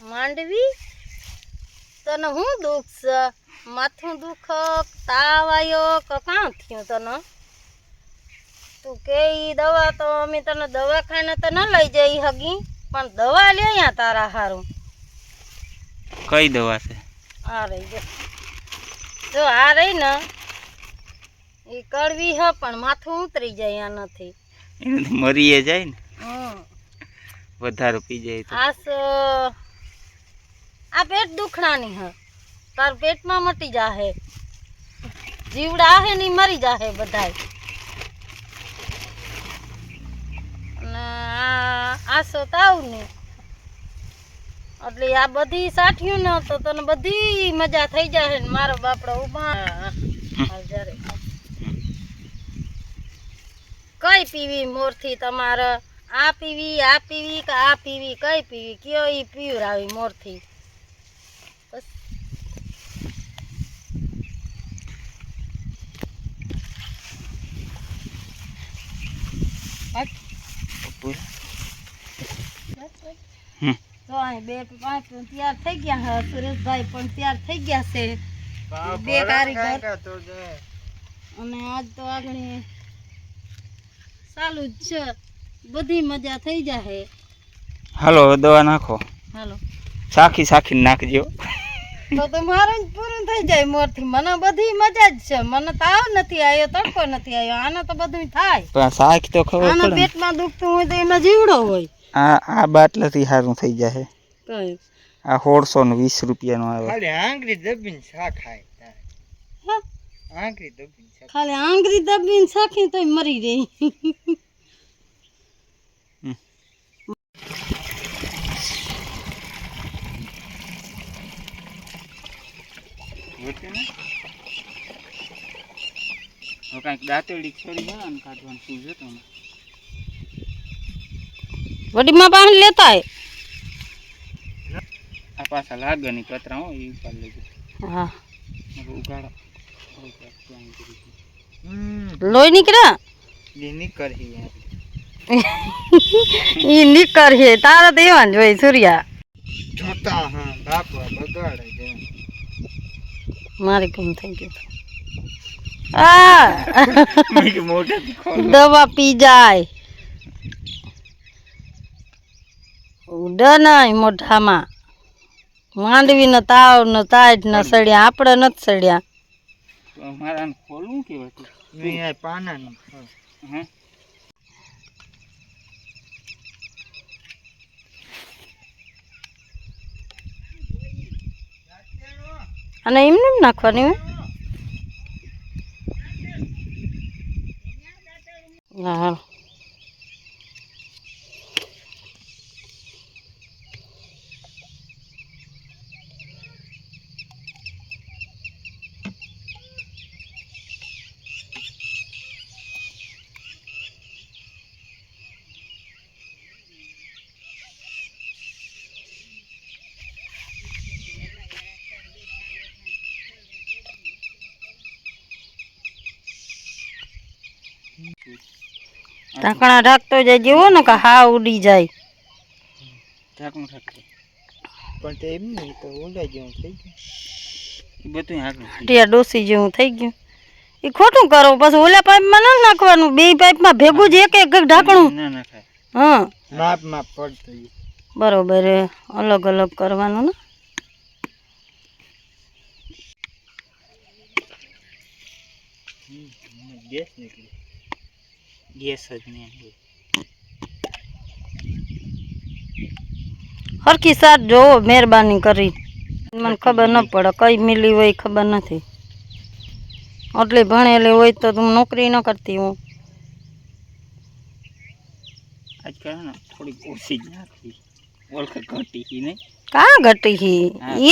માંડવી? તને હું દુઃખ છે? માથું દુઃખ તાવ આવ્યો કે કાં થયું તને? તું કે દવા તો અમે તને દવાખાને તો ન લઈ જઈ હગી પણ દવા લે અહીંયા તારા હારું. કઈ દવા છે? આ રહી જો. આ રહી ને એ કડવી હ પણ માથું ઉતરી જાય આ નથી મરીએ જાય ને? હમ. વધારે પી જાય તો. આસ આ પેટ દુખણાની હ. તાર પેટમાં મટી જાહે. જીવડા હે ની મરી જાહે બધાય. અને આ આસો તાવની. એટલે આ બધી સાઠ્યું ને તો તને બધી મજા થઈ જાય ને મારો બાપડો ઊભા. જરે. કઈ પીવી મોરથી તમારે? આ પીવી આ પીવી કે આ પીવી કઈ પીવી? કયો ઈ પીવરાવી મોરથી? બસ. તો અહીં બે પાંચ તૈયાર થઈ ગયા હે સુરેશભાઈ પણ તૈયાર થઈ ગયા છે. બે કારીગર અને આજ તો આગળ ચાલુ જ છે. બધી મજા થઈ જાહે. હાલો દવા નાખો. હાલો. સાખી સાખી નાખજો તો તો મારું જ પૂરું થઈ જાય મોરથી. મને બધી મજા જ છે. મને તાવ નથી આવ્યો તડકો નથી આવ્યો આને તો બધું થાય. પણ શાક તો ખબર પડે આના પેટમાં દુખતું હોય તો એમાં જીવડો હોય. આ આ બાટલાથી સારું થઈ જાય કઈ. આ સોળસો ને વીસ રૂપિયાનો આવે. ખાલી આંગળી દબીને શા ખાય આંગળી દબીને ખાલી આંગળી દબીને શાખી તોય મરી રહી. કાંઈક દાંતેડી છોડી જાય ને કાઢવાનું શું છે તમે વડીમાં પાણી લેતા આ પાછા લાગે ની કતરા હો એ ઉપાડ લેજો. હા. ઉગાડો. લોહી નીકળ્યા એ નીકળી ઈ નીકળ છે. તારા તો એવા જોઈ સૂર્યા. જોતા હા બાપા બગાડે છે મારે કેમ થઈ ગયું આ. દવા પી જાય. ઉડે નહીં મોઢામાં. માંડવી ન તાવ ન તાજ ન સડ્યા. આપણે નથી સડ્યા મારા ખોલવું કેવાય. હે? અને એમને એમ નાખવાની હોય હા ઢાંકણા ઢાંકતો જાય જેવો ને કે હા ઉડી જાય. ઢાંકણું ઢાંકતો. પણ તે એમ નહીં તો ઓલા જેવું થઈ ગયું. બધું હાકડું ટીયા ડોસી જેવું થઈ ગયું. એ ખોટું કરો પછી ઓલા પાઇપમાં ના નાખવાનું? બે પાઇપમાં ભેગું જ એક એક ઢાંકણું? ના હા. માપ માપ પડતું. બરોબર અલગ અલગ કરવાનું ને? ગેસ નીકળી. ગેસ જ નહીં હરખી સાત જોવો મહેરબાની કરી. મને ખબર ન પડે કઈ મિલી હોય ખબર નથી. આટલી ભણેલી હોય તો તું નોકરી ન કરતી હું. આજકાલ થોડીક ઓછી જ નાખવી ઓળખ ઘટી હી નહીં. કાં ઘટી હી.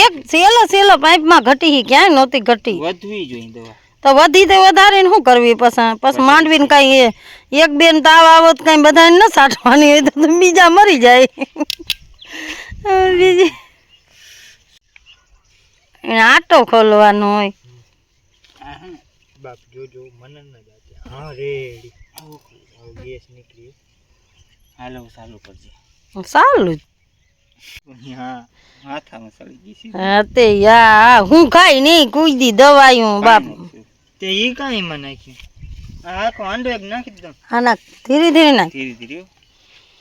એક સેલો સેલો પાઇપમાં ઘટી હી ક્યાંય નહોતી ઘટી. વધવી જોઈએ દવા. તો વધી તો વધારે શું કરવી પછી? પછી માંડવીને કાંઈ એ- એક બેન તાવ આવો તો કાંઈ બધાને ન સાઠવાની હોય તો બીજા મરી જાય. બીજી. એને આટો ખોલવાનો હોય. બાપ જોજો મને ન જાતે. હા રેડી. ગેસ નીકળી. હાલો ચાલુ કરજે. સારું હા માથામાં સળી ગઈ છે. હા તે યા હું ખાઈ નહીં કુઈ દી દવાયું બાપ. તે ઈ કાંઈ માં નાખ્યું આ આખો આંડો એક નાખી દીધો. હા નાખ. ધીરે ધીરે નાખ. ધીરે ધીરે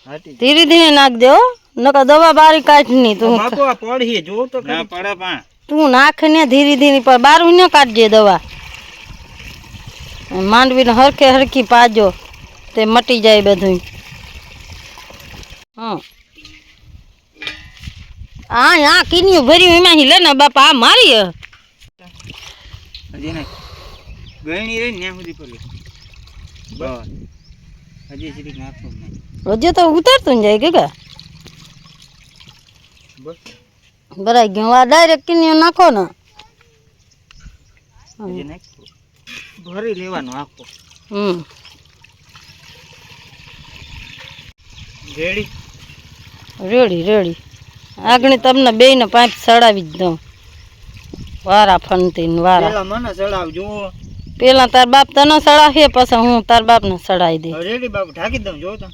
હાટી. ધીરે ધીરે નાખ દે હો. નકર દવા બારી કાઢ નહીં તું. બાપુ આ પડી જો તો ના ખરી. પડે પણ. તું નાખ ને ધીરે ધીરે પણ બારું ન કાઢજે દવા. માંડવીને હરખે હરખી પાજો. તે મટી જાય બધું હં. આ આ કીન્યું ભર્યું એમાં લે ને બાપા આ મારી હે. હજી ગયણી રહી ત્યાં સુધી પડે હજી સુધી નાખવું જ તો ઉતરતું જાય કે બસ. આ ડાયરેક્ટ કીન્યું નાખો ને. ભરી લેવાનો આખો. હમ. રેડી? Ready ready. આગળ તમને બે ને પાંચ ચડાવી જ દઉં. વારા ફનતી વારા. મને ચડાવજો. પેલા તાર બાપ તને સડાવે પછી હું તાર બાપને સડાવી દઈ રેડી બાપુ ઢાંકી દઉં જો તો.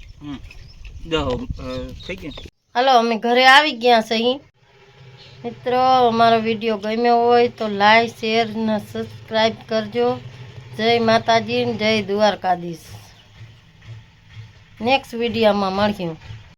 દહો થઈ ગયું. હાલો અમે ઘરે આવી ગયા છે અહીં. મિત્રો અમારો વીડિયો ગમ્યો હોય તો લાઈક શેર ને સબસ્ક્રાઈબ કરજો. જય માતાજી ને જય દ્વારકાધીશ. નેક્સ્ટ વિડીયોમાં મળ્યું